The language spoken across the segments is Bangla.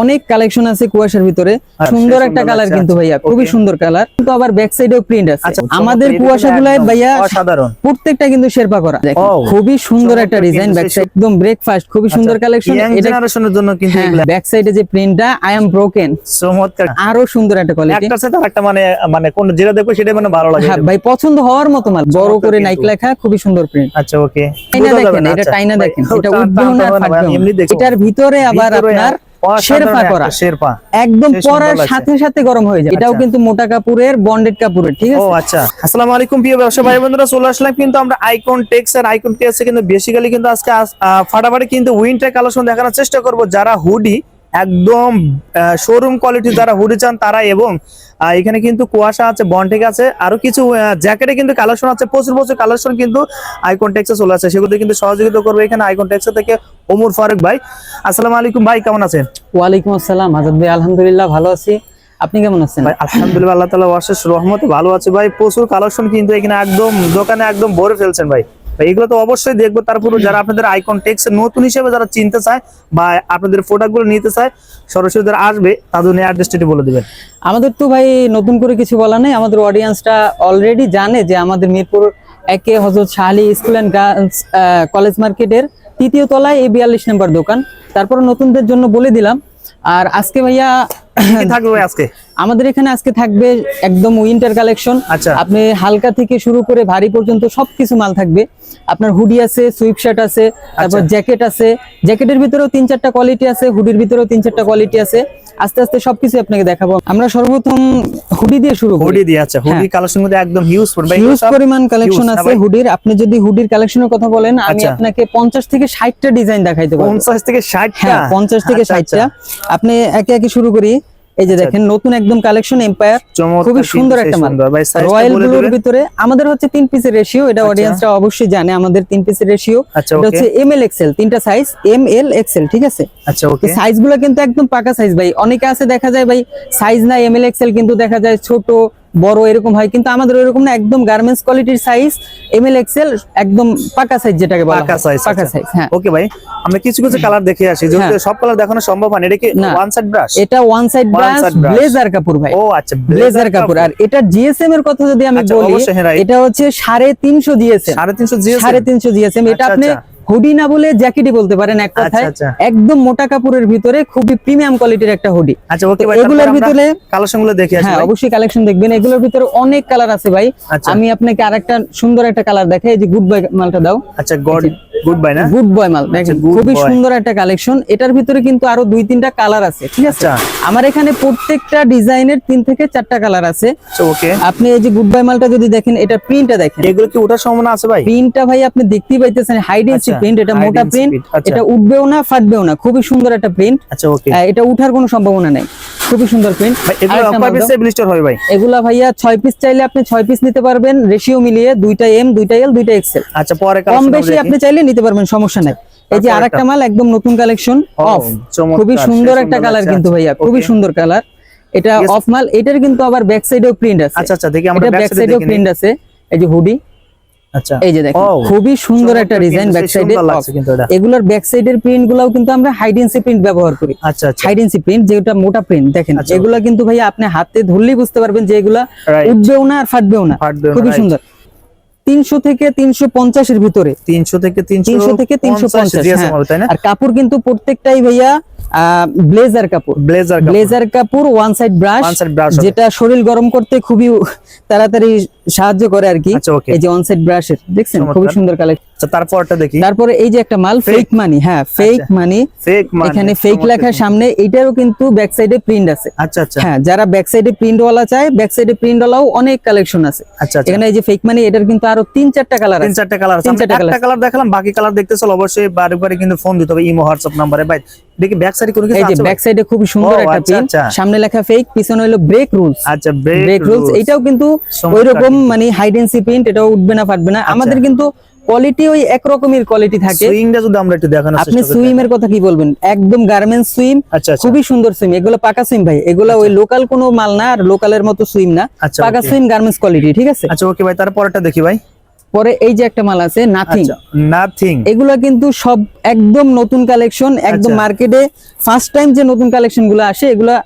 অনেক কালেকশন আছে কুয়াশার ভিতরে। সুন্দর সুন্দর একটা কালার কিন্তু ভাইয়া খুবই সুন্দর কালার কিন্তু আবার ব্যাক সাইডেও প্রিন্ট আছে। আচ্ছা, আমাদের চমৎকার, এটা ভাইয়া অসাধারণ। প্রত্যেকটা কিন্তু শেরপা করা। খুবই সুন্দর একটা ডিজাইন ব্যাক সাইড একদম ব্রেকফাস্ট খুবই সুন্দর কালেকশন এটা জেনারেশনের জন্য কিন্তু এগুলা ব্যাক সাইডে যে প্রিন্টটা আই এম ব্রোকেন চমৎকার। আরও সুন্দর একটা কোয়ালিটি একটার সাথে একটা মানে মানে কোন যেটা দেখো সেটা মানে ভালো লাগে। হ্যাঁ ভাই পছন্দ হওয়ার মতো মাল। বড় করে নাইক লেখা খুবই সুন্দর প্রিন্ট আচ্ছা ওকে টাইনা দেখেন এটা টাইনা দেখেন এটা উঠবেও না ফাটবেও এটার ভিতরে আবার আপনার শেরপা করা। শেরপা। একদম পরার সাথে সাথে গরম হয়ে যায়। এটাও আচ্ছা। কিন্তু মোটা কাপড়ের বন্ডেড কাপড়ের ঠিক ও আচ্ছা। আসসালামু আলাইকুম প্রিয় ব্যবসা ভাই বন্ধুরা চলে আসলাম কিন্তু আমরা আইকন টেক্স আর আইকন টেক্সে কিন্তু বেসিক্যালি কিন্তু আজকে ফাটাফাটি কিন্তু উইন্টার কালেকশন দেখানোর চেষ্টা করব। যারা হুডি একদম শোরুম কোয়ালিটি যারা হুডি চান তারা এবং এখানে কিন্তু কুয়াশা আছে বন্টেক আছে আরও কিছু জ্যাকেটে কিন্তু কালেকশন আছে প্রচুর প্রচুর কালেকশন কিন্তু আইকন টেক্সে চলে আসে। সেগুলো কিন্তু সহযোগিতা করবে এখানে আইকন টেক্সে থেকে ওমর ফারুক ভাই। আসসালামু আলাইকুম ভাই কেমন আছেন? ওয়ালাইকুম আসসালাম আজাদ ভাই আলহামদুলিল্লাহ ভালো আছি। আপনি কেমন আছেন? ভাই আলহামদুলিল্লাহ আল্লাহ তালা অশেষ রহমতে ভালো আছে ভাই। প্রচুর কালেকশন কিন্তু এখানে একদম দোকানে একদম ভরে ফেলছেন ভাই। ভাই এগুলো তো অবশ্যই দেখব। তারপরে যারা আপনাদের আইকন টেক্স নতুন হিসেবে যারা চিনতে চায় বা আপনাদের প্রোডাক্টগুলো নিতে চায় সরাসরি যারা আসবে তাদের অ্যাড্রেসটি বলে দিবেন। আমাদের তো ভাই নতুন করে কিছু বলা নেই। আমাদের অডিয়েন্সটা অলরেডি জানে যে আমাদের মিরপুর একে Hazrat Shahali school and girls college মার্কেটের তৃতীয় তলায় এই বিয়াল্লিশ নম্বর দোকান। তারপর নতুনদের জন্য বলে দিলাম। আর আজকে ভাইয়া থাকবে আজকে? আমাদের এখানে আজকে থাকবে একদম উইন্টার কালেকশন আচ্ছা। আপনি হালকা থেকে শুরু করে ভারী পর্যন্ত সবকিছু মাল থাকবে। আপনার হুডি আছে সুইপ শার্ট আছে তারপর জ্যাকেট আছে। জ্যাকেটের ভিতরেও তিন চারটা কোয়ালিটি আছে হুডির ভিতরেও তিন চারটা কোয়ালিটি আছে। আস্তে আস্তে সবকিছু আপনাকে দেখাবো। আমরা সর্বপ্রথম হুডি দিয়ে শুরু করি। হুডি দিয়ে আচ্ছা হুডি কালেকশন মধ্যে একদম হিউজ পড়বে হিউজ পরিমাণ কালেকশন আছে? হুডির। আপনি যদি হুডির কালেকশনের কথা বলেন আমি আচ্ছা। আপনাকে পঞ্চাশ থেকে ষাটটা ডিজাইন দেখাইতে পারব। পঞ্চাশ থেকে ষাট হ্যাঁ পঞ্চাশ থেকে ষাটটা। আপনি একে একে শুরু করি। এই যে দেখেন নতুন একদম কালেকশন এম্পায়ার খুবই সুন্দর একটা মাল। রয়্যাল ব্লুর ভিতরে আমাদের হচ্ছে তিন পিসের রেশিও এটা অডিয়েন্সরা অবশ্যই জানে আমাদের তিন পিসের রেশিও আচ্ছা এটা হচ্ছে এম এল এক্সেল তিনটা সাইজ এম এল এক্সেল ঠিক আছে? আচ্ছা ওকে সাইজগুলো কিন্তু একদম পাকা সাইজ ভাই। অনেকে আছে দেখা যায় ভাই সাইজ না এম এল এক্সেল কিন্তু দেখা যায় ছোট বড় এরকম হয় কিন্তু আমাদের এরকম না একদম গার্মেন্টস কোয়ালিটির সাইজ এম এল এক্সেল একদম পাকা সাইজ যেটাকে বলা পাকা সাইজ পাকা সাইজ হ্যাঁ। ওকে ভাই আমরা কিছু কিছু কালার দেখে আসি যেহেতু হ্যাঁ। সব কালার দেখানো সম্ভব হয় না এটা কি ওয়ান সাইড ব্রাশ এটা ওয়ান সাইড ব্রাশ ব্লেজার কাপড় ভাই। ও আচ্ছা ব্লেজার কাপড়। আর এটা জিএসএম এর কথা যদি আমি আচ্ছা, বলি হ্যাঁ। এটা হচ্ছে সাড়ে তিনশো জিএসএম সাড়ে তিনশো জিএস সাড়ে তিনশো জিএসএম এটা আচ্ছা, আপনি আচ্ছা। হুডি না বলে জ্যাকেটই বলতে পারেন এক কথায়। আচ্ছা। একদম মোটা কাপড়ের ভিতরে খুবই প্রিমিয়াম কোয়ালিটির একটা হুডি। আচ্ছা ওকে ভাই এগুলোর ভিতরে কালেকশনগুলো দেখে হ্যাঁ অবশ্যই কালেকশন দেখবেন। এগুলোর ভিতরে অনেক কালার আছে ভাই। আচ্ছা। আমি আপনাকে আরেকটা সুন্দর একটা কালার দেখাই এই যে গুড বয় মালটা দাও। আচ্ছা গড গুড বাই না? গুড বয় মাল খুবই সুন্দর একটা কালেকশন এটার ভিতরে কিন্তু আরও দুই তিনটা কালার আছে ঠিক আছে? আচ্ছা। আমার এখানে প্রত্যেকটা ডিজাইনের তিন থেকে চারটা কালার আছে। আচ্ছা ওকে। আপনি এই যে গুড বাই মালটা যদি দেখেন এটা প্রিন্টটা দেখেন। এগুলো কি ওঠার সম্ভাবনা আছে ভাই? প্রিন্টটা ভাই আপনি দেখতেই পাইতেছেন আচ্ছা, প্রিন্ট এটা মোটা প্রিন্ট আচ্ছা। এটা উঠবেও না ফাটবেও না খুবই সুন্দর একটা প্রিন্ট আচ্ছা ওকে। এটা উঠার কোনো সম্ভাবনা নেই খুবই সুন্দর প্রিন্ট এগুলো কয় পিস ব্লিস্টার হবে ভাই। এগুলা ভাইয়া ছয় পিস চাইলে আপনি ছয় পিস নিতে পারবেন রেশিও মিলিয়ে দুইটা এম দুইটা এল দুইটা এক্সেল আচ্ছা পরে কম বেশি আপনি চাইলে নিতে পারবেন সমস্যা নাই। এই যে আরেকটা মাল একদম নতুন কালেকশন অফ খুবই সুন্দর একটা কালার কিন্তু আচ্ছা, ভাইয়া খুবই সুন্দর কালার এটা অফ মাল এটার কিন্তু আবার ব্যাক সাইডেও প্রিন্ট আছে। আচ্ছা আচ্ছা দেখি আমরা ব্যাক ব্যাক সাইডেও প্রিন্ট আছে। এই যে হুডি আচ্ছা। এই যে দেখেন খুবই সুন্দর একটা ডিজাইন ব্যাক সাইডে। এগুলোর সাইডের প্রিন্ট গুলাও কিন্তু আমরা হাইডেন্সি প্রিন্ট ব্যবহার করি। আচ্ছা আচ্ছা। হাইডেন্সি প্রিন্ট যেটা মোটা প্রিন্ট দেখেন এগুলা কিন্তু আপনি হাতে ধরলেই বুঝতে পারবেন যে এগুলা উঠবেও না আর ফাটবেও না। খুবই সুন্দর। তিনশো থেকে তিনশো পঞ্চাশের ভিতরে। তিনশো থেকে তিনশো থেকে তিনশো পঞ্চাশ হ্যাঁ। আর কাপড় কিন্তু প্রত্যেকটাই ভাইয়া ব্লেজার কাপড়। ব্লেজার ব্লেজার কাপড় ওয়ান সাইড ব্রাশ। যেটা শরীর গরম করতে খুবই তাড়াতাড়ি সাহায্য করে আর কি। আচ্ছা, এই যে ওয়ান সাইড ব্রাশের দেখছেন? খুবই সুন্দর কালেকশন তারপরটা দেখি। তারপরে এই যে একটা মাল ফেক মানি হ্যাঁ ফেক আচ্ছা। মানি ফেক এখানে ফেক লেখার সামনে এটারও কিন্তু ব্যাক সাইডে প্রিন্ট আছে। আচ্ছা আচ্ছা। হ্যাঁ যারা ব্যাক সাইডে প্রিন্ট ওয়ালা চায় ব্যাক সাইডে প্রিন্ট ওয়ালাও অনেক কালেকশন আছে। আচ্ছা আচ্ছা। এখানে এই যে ফেক মানি এটার কিন্তু আরও তিন চারটা কালার তিন চারটা কালার আছে একটা কালার দেখালাম বাকি কালার দেখতে চল। অবশ্যই বারে বারে কিন্তু ফোন দিতে হবে ইমো হোয়াটসঅ্যাপ নাম্বারে। ভাই দেখি ব্যাক সাইডে কোনো কিছু এই যে আছে ব্যাক সাইডে খুব সুন্দর একটা আচ্ছা, প্রিন্ট আচ্ছা। সামনে লেখা ফেক পিছনে হলো ব্রেক রুলস আচ্ছা ব্রেক রুলস এটাও কিন্তু ওইরকম। মানে হাইডেন্সি প্রিন্ট এটাও উঠবে না ফাটবে না। আমাদের কিন্তু কোয়ালিটি ওই একরকমের কোয়ালিটি থাকে। সুইংটা যদি আমরা একটু দেখানোর আপনি চেষ্টা করি সুইমের কথা কি বলবেন? একদম গার্মেন্টস সুইম আচ্ছা আচ্ছা। খুবই সুন্দর সুইম এগুলো পাকা সুইম ভাই। এগুলো ওই লোকাল কোনো মাল না আর লোকালের মতো সুইম না। আচ্ছা, পাকা। সুইম গার্মেন্টস কোয়ালিটি ঠিক আছে? আচ্ছা ওকে ভাই তারপরটা দেখি ভাই। পরে এই যে একটা মাল আছে নাথিং আচ্ছা নাথিং এগুলা কিন্তু সব একদম নতুন কালেকশন একদম আচ্ছা। মার্কেটে ফার্স্ট টাইম যে নতুন কালেকশনগুলো আসে এগুলা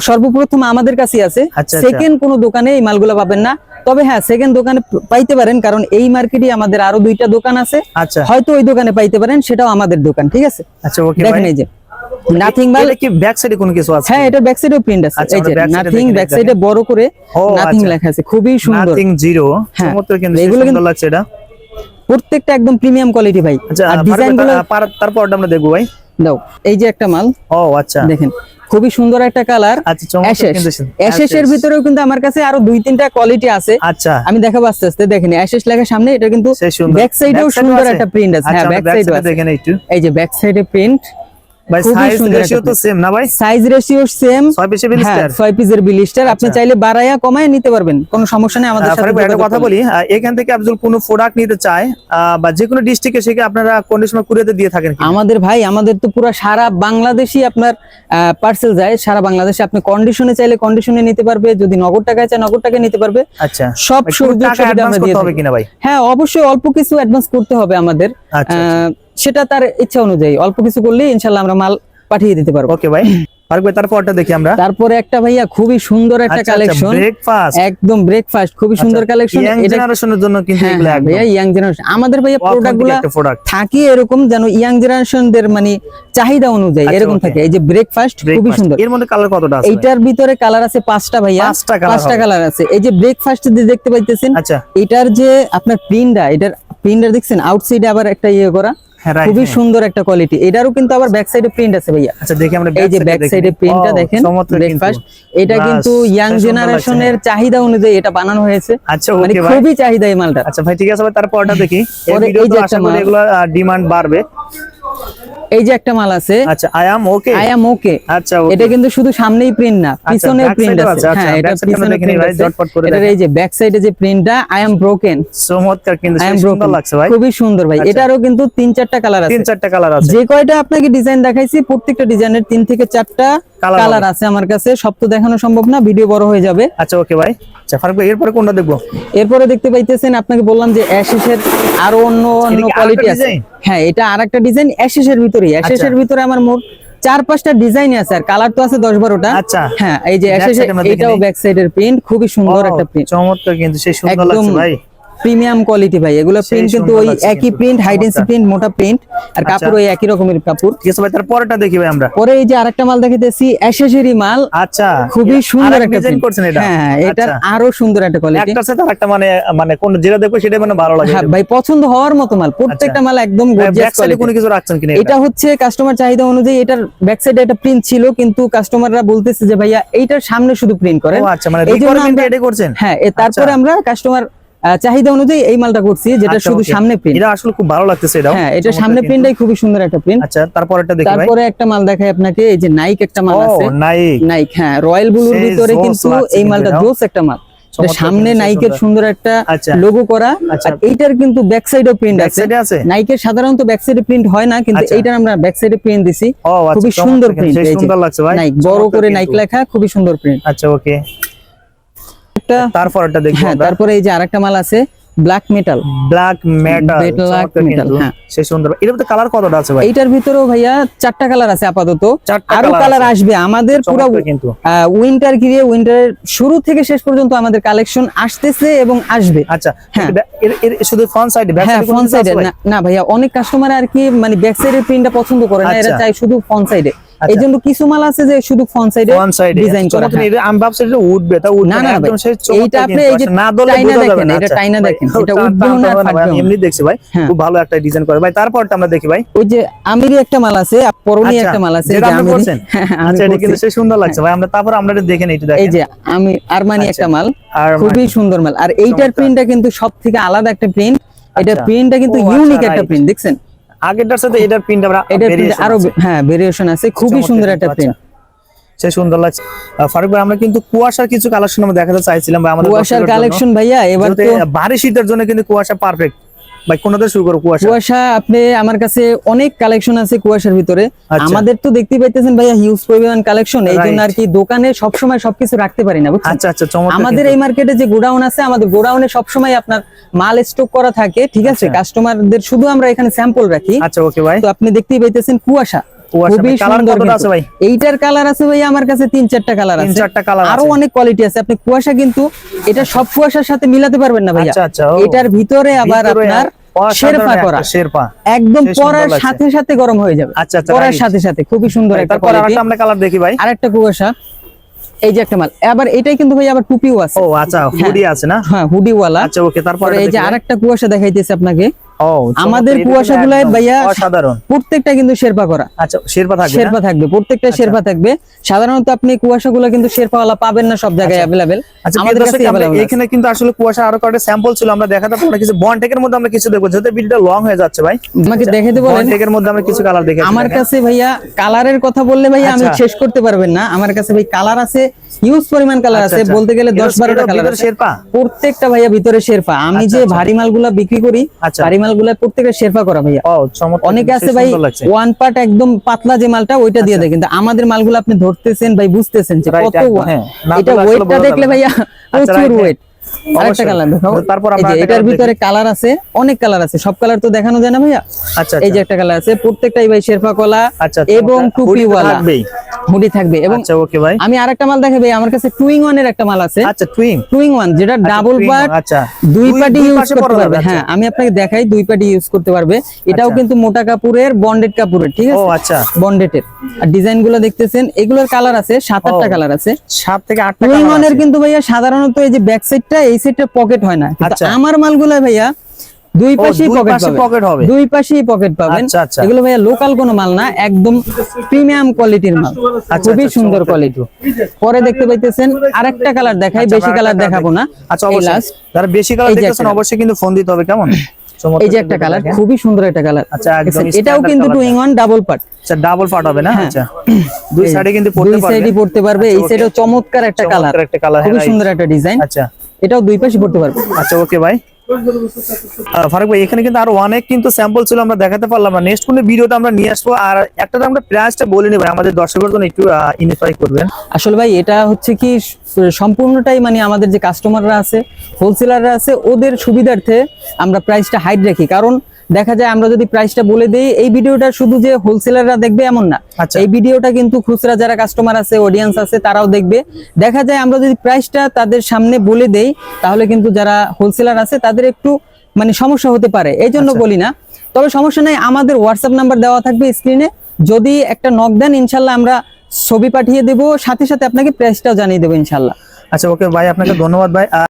সর্বপ্রথম আমাদের কাছে আছে। আচ্ছা, আচ্ছা। সেকেন্ড কোনো দোকানে এই মালগুলা পাবেন না। তবে হ্যাঁ সেকেন্ড দোকানে পাইতে পারেন কারণ এই মার্কেটে আমাদের আরও দুইটা দোকান আছে। আচ্ছা। হয়তো ওই দোকানে পাইতে পারেন সেটাও আমাদের দোকান ঠিক আছে? আচ্ছা ওকে দেখেন এই যে নাথিং মাল কি ব্যাক সাইডে কোনো কিছু আছে? হ্যাঁ এটা ব্যাক সাইডেও প্রিন্ট আছে। আচ্ছা, এই যে নাথিং ব্যাক সাইডে বড় করে নাথিং আচ্ছা। লেখা আছে খুবই সুন্দর। নাথিং জিরো হ্যাঁ। চমৎকার কিন্তু এগুলো এগুলো কিন্তু- সুন্দর লাগছে এটা। প্রত্যেকটা একদম প্রিমিয়াম কোয়ালিটি ভাই। আচ্ছা আর পারবে ডিজাইনগুলো তা- আমরা দেখব ভাই। দাও এই যে একটা মাল। ও আচ্ছা। দেখেন। খুবই সুন্দর একটা কালার। আচ্ছা কিন্তু অ্যাশেসের ভিতরেও কিন্তু আমার কাছে আরও দুই তিনটা কোয়ালিটি আছে। আচ্ছা। আমি দেখাবো আস্তে আস্তে দেখেন অ্যাশেস লেখা সামনে এটা কিন্তু ব্যাক সাইডেও সুন্দর একটা প্রিন্ট আছে। হ্যাঁ আচ্ছা, ব্যাক সাইডেও আছে। দেখেন একটু। এই যে ব্যাক সাইডে প্রিন্ট ভাই সাইজ রেশিও তো সেম না ভাই? সাইজ রেশিও সেম ছয় পিসে হ্যাঁ বিলিস্টার ছয় পিসের বিলিস্টার আপনি আচ্ছা। চাইলে কমায় নিতে পারবেন। কোনো সমস্যা নেই আমাদের সাথে ভাই, একটা কথা বলি। এখান থেকে আপনি কোনো প্রোডাক্ট নিতে চায় বা যে কোনো ডিস্ট্রিক্টে সেখানে আপনারা কন্ডিশনার কুরিয়াতে দিয়ে থাকেন আমাদের ভাই আমাদের তো পুরো সারা বাংলাদেশি আপনার পার্সেল যায়। সারা বাংলাদেশে আপনি কন্ডিশনে চাইলে কন্ডিশনে নিতে পারবে। যদি নগদ টাকায় চায় নগদ টাকায় নিতে পারবে। আচ্ছা। সব সুযোগ সুবিধা আমরা দিয়ে থাকি। হ্যাঁ অবশ্যই অল্প কিছু অ্যাডভান্স করতে হবে আমাদের। আচ্ছা। আহ, সেটা তার ইচ্ছা অনুযায়ী। অল্প কিছু করলে ইনশাল্লাহ আমরা মাল পাঠিয়ে দিতে পারব। ওকে ভাই। ফারুক তারপরটা দেখি আমরা। তারপরে একটা ভাইয়া খুবই সুন্দর একটা কালেকশন ব্রেকফাস্ট একদম ব্রেকফাস্ট খুবই সুন্দর কালেকশন ইয়াং জেনারেশনের জন্য কিন্তু হ্যাঁ হ্যাঁ, একদম। ভাইয়া ইয়াং জেনারেশন আমাদের ভাইয়া প্রোডাক্টগুলা একটা প্রোডাক্ট থাকে এরকম যেন ইয়াং জেনারেশনদের মানে চাহিদা অনুযায়ী আচ্ছা, এরকম থাকে। এই যে ব্রেকফাস্ট খুবই সুন্দর। এর মধ্যে কালার কতটা আছে? এইটার ভিতরে কালার আছে পাঁচটা ভাইয়া। পাঁচটা। কালার আছে। এই যে ব্রেকফাস্ট যে দেখতে পাইতেছেন আচ্ছা। এটার যে আপনার প্রিন্টটা এটার প্রিন্টার দেখছেন? আউটসাইডে আবার একটা ইয়ে করা। খুবই সুন্দর একটা কোয়ালিটি এটারও কিন্তু আবার ব্যাক সাইডে প্রিন্ট আছে ভাইয়া। আচ্ছা দেখি আমরা এই যে ব্যাক সাইডে প্রিন্টটা দেখেন ব্রেকফাস্ট এটা কিন্তু ইয়াং জেনারেশনের চাহিদা অনুযায়ী এটা বানানো হয়েছে। আচ্ছা মানে খুবই চাহিদা এই মালটা। আচ্ছা ভাই ঠিক আছে ভাই তারপরটা দেখি। এই ভিডিও তো যে আশা করি এগুলো ডিমান্ড বাড়বে। এই যে একটা মাল আছে। আচ্ছা I am okay I am ওকে আচ্ছা এটা কিন্তু শুধু সামনেই প্রিন্ট না পিছনে প্রিন্ট আছে। আচ্ছা, হ্যাঁ এটা পিছনে প্রিন্ট আছে। করে এটা এই যে ব্যাক সাইডে যে প্রিন্টটা আই এম ব্রোকেন চমৎকার কিন্তু সুন্দর লাগছে ভাই। খুবই সুন্দর ভাই। আচ্ছা। এটারও কিন্তু তিন চারটা কালার আছে। তিন চারটা কালার আছে। যে কয়টা আপনাকে ডিজাইন দেখাইছি প্রত্যেকটা ডিজাইনের তিন থেকে চারটা কালার আছে আমার কাছে সব তো দেখানো সম্ভব না ভিডিও বড় হয়ে যাবে। আচ্ছা ওকে ভাই আচ্ছা ফারুক ভাই এরপরে কোনটা দেখব? এরপরে দেখতে পাইতেছেন আপনাকে বললাম যে অ্যাশেসের আরও অন্য অন্য কোয়ালিটি আছে। হ্যাঁ এটা আরেকটা ডিজাইন অ্যাশেসের ভিতরেই অ্যাশেসের ভিতরে আমার মোট চার পাঁচটা ডিজাইন আছে আর কালার তো আছে দশ বারোটা। আচ্ছা। হ্যাঁ এই যে এটাও। ব্যাক সাইডের প্রিন্ট খুবই সুন্দর একটা প্রিন্ট চমৎকার কিন্তু সেই সুন্দর লাগছে ভাই। প্রিমিয়াম কোয়ালিটি ভাই এগুলো প্রিন্ট কিন্তু ওই একই প্রিন্ট হাইডেন্সি চমৎকার। প্রিন্ট মোটা প্রিন্ট আর আচ্ছা। কাপড় ওই একই রকমের কাপড়। ঠিক আছে ভাই তারপরটা দেখি ভাই আমরা। পরে এই যে আরেকটা মাল দেখাইতেছি অ্যাশেসেরি মাল। আচ্ছা। খুবই সুন্দর একটা ডিজাইন করছেন এটা। হ্যাঁ এটার আচ্ছা। আরও সুন্দর একটা কোয়ালিটি একটা সাথে আরেকটা মানে মানে কোন যেটা দেখব সেটা মানে ভালো লাগে। হ্যাঁ ভাই পছন্দ হওয়ার মতো মাল। প্রত্যেকটা মাল একদম গর্জিয়াস কোয়ালিটি কোনো কিছু রাখছেন কিনা এটা? হচ্ছে কাস্টমার চাহিদা অনুযায়ী এটার ব্যাক সাইডে একটা প্রিন্ট ছিল কিন্তু কাস্টমাররা বলতেছে যে ভাইয়া এইটার সামনে শুধু প্রিন্ট করেন। ও আচ্ছা মানে রিকোয়ারমেন্ট এটা করছেন? হ্যাঁ এ তারপরে আমরা কাস্টমার চাহিদা অনুযায়ী এই মালটা করছি যেটা আচ্ছা, শুধু সামনে প্রিন্ট এটা আসলে খুব ভালো লাগতেছে এটা হ্যাঁ এটা সামনে কিন্তু। প্রিন্টটাই খুবই সুন্দর একটা প্রিন্ট আচ্ছা তারপরেরটা দেখি ভাই। তারপরে একটা মাল দেখাই আপনাকে এই যে নাইক একটা মাল ও আছে। নাইক নাইক হ্যাঁ রয়্যাল ব্লুর ভিতরে কিন্তু এই মালটা জোস একটা মাল। সামনে নাইকের সুন্দর। একটা আচ্ছা। লোগো করা। আচ্ছা। আর এইটার কিন্তু ব্যাক সাইডেও প্রিন্ট আছে? নাইকের সাধারণত ব্যাক সাইডে প্রিন্ট হয় না কিন্তু আচ্ছা। এইটার আমরা ব্যাক সাইডে প্রিন্ট দিছি আচ্ছা খুবই সুন্দর প্রিন্ট নাইক বড় করে নাইক লেখা খুবই সুন্দর প্রিন্ট আচ্ছা ওকে একটা তারপরটা দেখি হ্যাঁ তারপরে এই যে আরেকটা মাল আছে black metal black metal Black metal, হ্যাঁ। সেই সুন্দর। মধ্যে কালার কতটা আছে ভাই? এইটার ভিতরেও ভাইয়া চারটা কালার আছে আপাতত। আরও কালার আসবে। আমাদের পুরো কিন্তু। উইন্টার ঘিরে উইন্টারের শুরু থেকে শেষ পর্যন্ত আমাদের কালেকশন আসতেছে এবং আসবে। আচ্ছা হ্যাঁ। শুধু ফ্রন্ট সাইডে ব্যাক হ্যাঁ সাইডে ফ্রন্ট সাইডে না ভাইয়া অনেক কাস্টমার আর কি মানে ব্যাক সাইডের প্রিন্টটা পছন্দ করে না এরা চাই শুধু ফ্রন্ট সাইডে আচ্ছা। এই জন্য কিছু মাল আছে যে শুধু ফ্রন্ট সাইডে ফ্রন্ট সাইডে ডিজাইন করা হ্যাঁ। আমি ভাবছি এটা উঠবে তা উঠবে না, একদম সেই এইটা আপনি এই যে আচ্ছা, না দলে টাইনা বোঝা যাবে দেখেন, না এটা আচ্ছা। টাইনা দেখেন, এটা উঠবেও না, ফাটবেও এমনি দেখছি ভাই হ্যাঁ। খুব ভালো একটা ডিজাইন করে ভাই তারপরটা আমরা দেখি ভাই ওই যে আমিরই একটা মাল আছে পরনি আচ্ছা, একটা মাল আছে যেটা যে আমিরি- করছেন? হ্যাঁ, আচ্ছা এটা কিন্তু। সেই সুন্দর লাগছে ভাই আমরা তারপর আমরা এটা দেখে নিই একটু এই যে আমি আরমানি আচ্ছা। একটা মাল আর খুবই সুন্দর মাল আর এইটার। প্রিন্টটা কিন্তু সব থেকে আলাদা একটা প্রিন্ট এটা আচ্ছা। প্রিন্টটা কিন্তু আচ্ছা, ইউনিক একটা প্রিন্ট দেখছেন আগেরটার সাথে এটার প্রিন্ট আমরা এটা আরও হ্যাঁ ভেরিয়েশন আছে। খুবই সুন্দর একটা আচ্ছা। প্রিন্ট সে সুন্দর লাগছে। ফারুক ভাই আমরা কিন্তু কুয়াশার কিছু কালেকশন আমরা দেখাতে চাইছিলাম ভাই আমাদের কুয়াশার কালেকশন ভাইয়া এবার তো ভারী শীতের জন্য কিন্তু কুয়াশা পারফেক্ট ভাই কোনটা শুরু করব কুয়াশা? কুয়াশা আপনি আমার কাছে অনেক কালেকশন আছে কুয়াশার ভিতরে। আচ্ছা। আমাদের তো দেখতে পাইতেছেন ভাইয়া হিউজ পরিমাণ কালেকশন এই জন্য Right. আর কি দোকানে সবসময় সবকিছু রাখতে পারি না বুঝছেন? আচ্ছা আচ্ছা আমাদের এই মার্কেটে যে গোডাউন আছে আমাদের গোডাউনে সবসময় আপনার মাল স্টক করা থাকে ঠিক আছে। কাস্টমারদের শুধু আমরা এখানে স্যাম্পল রাখি। আচ্ছা ওকে ভাই তো আপনি দেখতেই পাইতেছেন কুয়াশা, খুবই colour সুন্দর কতটা আছে ভাই? এইটার কালার আছে ভাই আমার কাছে তিন চারটা কালার আছে। চারটা কালার আরও অনেক কোয়ালিটি আছে। আপনি কুয়াশা কিন্তু এটা সব কুয়াশার সাথে মিলাতে পারবেন না ভাইয়া। আচ্ছা, আচ্ছা, ও। এটার ভিতরে আবার আপনার শেরপা করা। শেরপা। একদম পরার সাথে সাথে গরম হয়ে যাবে। আচ্ছা, আচ্ছা, পরার সাথে সাথে খুবই সুন্দর একটা কোয়ালিটি আমরা কালার দেখি ভাই। আরেকটা কুয়াশা। এই যে একটা মাল। আবার এটাই কিন্তু ভাই আবার টুপিও আছে। ও আচ্ছা হুডি আছে না? হ্যাঁ হুডিওয়ালা আচ্ছা ওকে তারপর এই যে আরেকটা কুয়াশা দেখাইতেছে আপনাকে। আমাদের কুয়াশাগুলাই একদম ভাইয়া অসাধারণ। প্রত্যেকটা কিন্তু শেরপা করা। আচ্ছা শেরপা থাকবে শেরপা থাকবে প্রত্যেকটা শেরপা থাকবে। সাধারণত আপনি কুয়াশাগুলো কিন্তু শেরপাওয়ালা পাবেন না সব জায়গায় অ্যাভেলেবেল আচ্ছা আমাদের কাছে আছে। এখানে কিন্তু আসলে কুয়াশা আরও কয়েকটা স্যাম্পল ছিল আমরা দেখাতে পারব কিছু বনটেকের মধ্যে আমরা কিছু দেখব। যেহেতু ভিডিওটা লং হয়ে যাচ্ছে ভাই আমাকে দেখাতে বলেন? বনটেকের মধ্যে আমরা কিছু কালার দেখে আমার কাছে ভাইয়া কালারের কথা বললে ভাইয়া আমি আচ্ছা। শেষ করতে পারবেন না। আমার কাছে ভাই কালার আছে হিউজ পরিমাণ কালার আচ্ছা, আছে। আচ্ছা। বলতে গেলে এটা দশ বারোটা ভিতরে কালার আছে। শেরপা? প্রত্যেকটা ভাইয়া ভিতরে শেরপা। আমি আচ্ছা, যে আচ্ছা। ভারী মালগুলা বিক্রি করি আচ্ছা। ভারী মালগুলা প্রত্যেকটা শেরপা করা ভাইয়া। অনেকে আছে ভাই ওয়ান পার্ট একদম পাতলা যে মালটা ওইটা দিয়ে দেয় কিন্তু আমাদের মালগুলো আপনি ধরতেছেন ভাই বুঝতেছেন যে কত হ্যাঁ। এটা ওয়েটটা দেখলে ভাইয়া আচ্ছা, প্রচুর ওয়েট আরেকটা। কালার দেখাও তারপর আমরা এটার ভিতরে কালার আছে অনেক কালার আছে সব কালার তো দেখানো যায় না ভাইয়া? আচ্ছা এই যে আচ্ছা। একটা কালার আছে প্রত্যেকটাই ভাই শেরপা কলা আচ্ছা, এবং টুপিওয়ালা। হুডি থাকবে এবং আচ্ছা ওকে ভাই। আমি আরেকটা মাল দেখাবো আমার কাছে টুইং ওয়ানের একটা মাল আছে। আচ্ছা টুইং টুইং ওয়ান যেটা ডাবল পার্ট আচ্ছা। দুই পার্টি ইউজ করতে পারবে। হ্যাঁ আমি আপনাকে দেখাই দুই পার্টি ইউজ করতে পারবে। এটাও আচ্ছা। কিন্তু মোটা কাপড়ের বন্ডেড কাপড়ের ঠিক ও আছে আচ্ছা বন্ডেটের আর ডিজাইনগুলো দেখতেছেন এগুলোর কালার আছে সাত আটটা কালার আছে। সাত থেকে আটটা টুইং colour ওয়ানের কিন্তু ভাইয়া সাধারণত এই যে ব্যাক সাইডটা এই সাইডটা পকেট হয় না। আচ্ছা। আমার মালগুলো ভাইয়া দুই পাশেই দুই পকেট পাবেন। pocket হবে। দুই পাশেই পকেট পাবেন। আচ্ছা, আচ্ছা। এগুলো ভাইয়া লোকাল কোনো মাল না একদম প্রিমিয়াম কোয়ালিটির মাল। আচ্ছা, খুবই সুন্দর কোয়ালিটি পরে দেখতে পাইতেছেন আরেকটা কালার দেখাই বেশি কালার দেখাবো না। আচ্ছা অবশ্যই। যারা বেশি কালার দেখতেছেন অবশ্যই কিন্তু ফোন দিতে হবে কেমন? এই যে একটা কালার খুবই সুন্দর একটা কালার আচ্ছা, একদম এটাও কিন্তু two in one double part আচ্ছা ডাবল পার্ট হবে না? হ্যাঁ। আচ্ছা দুই সাইডে কিন্তু পড়তে দুই পারবে। সাইডই পড়তে পারবে। এই সাইডেও চমৎকার একটা কালার একটা colour, খুবই হ্যাঁ, সুন্দর একটা ডিজাইন আচ্ছা। এটাও দুই পাশে পড়তে পারবে। আচ্ছা ওকে ভাই এখানে কিন্তু আরও অনেক কিন্তু স্যাম্পল ছিল, আমরা দেখাতে পারলাম না। নেক্সট আমরা নিয়ে আসব। আর একটা আমরা বলে আমাদের একটু করবেন। আসলে ভাই, এটা হচ্ছে কি সম্পূর্ণটাই মানে আমাদের যে আছে আছে, ওদের সুবিধার্থে আমরা প্রাইসটা হাইট রাখি। কারণ দেখা যায় আমরা যদি প্রাইসটা বলে দেই এই ভিডিওটা শুধু যে হোলসেলাররা দেখবে এমন না। আচ্ছা। এই ভিডিওটা কিন্তু খুচরা যারা কাস্টমার আছে অডিয়েন্স আছে তারাও দেখবে। দেখা যায় আমরা যদি প্রাইসটা তাদের সামনে বলে দেই তাহলে কিন্তু যারা হোলসেলার আছে তাদের একটু মানে সমস্যা হতে পারে। এই জন্য আচ্ছা। বলি না। তবে সমস্যা নাই আমাদের হোয়াটসঅ্যাপ নাম্বার দেওয়া থাকবে স্ক্রিনে যদি একটা নক দেন ইনশাল্লাহ আমরা ছবি পাঠিয়ে দেবো। সাথে সাথে আপনাকে প্রাইসটাও জানিয়ে দেবো ইনশাল্লাহ। আচ্ছা ওকে ভাই আপনাকে ধন্যবাদ ভাই।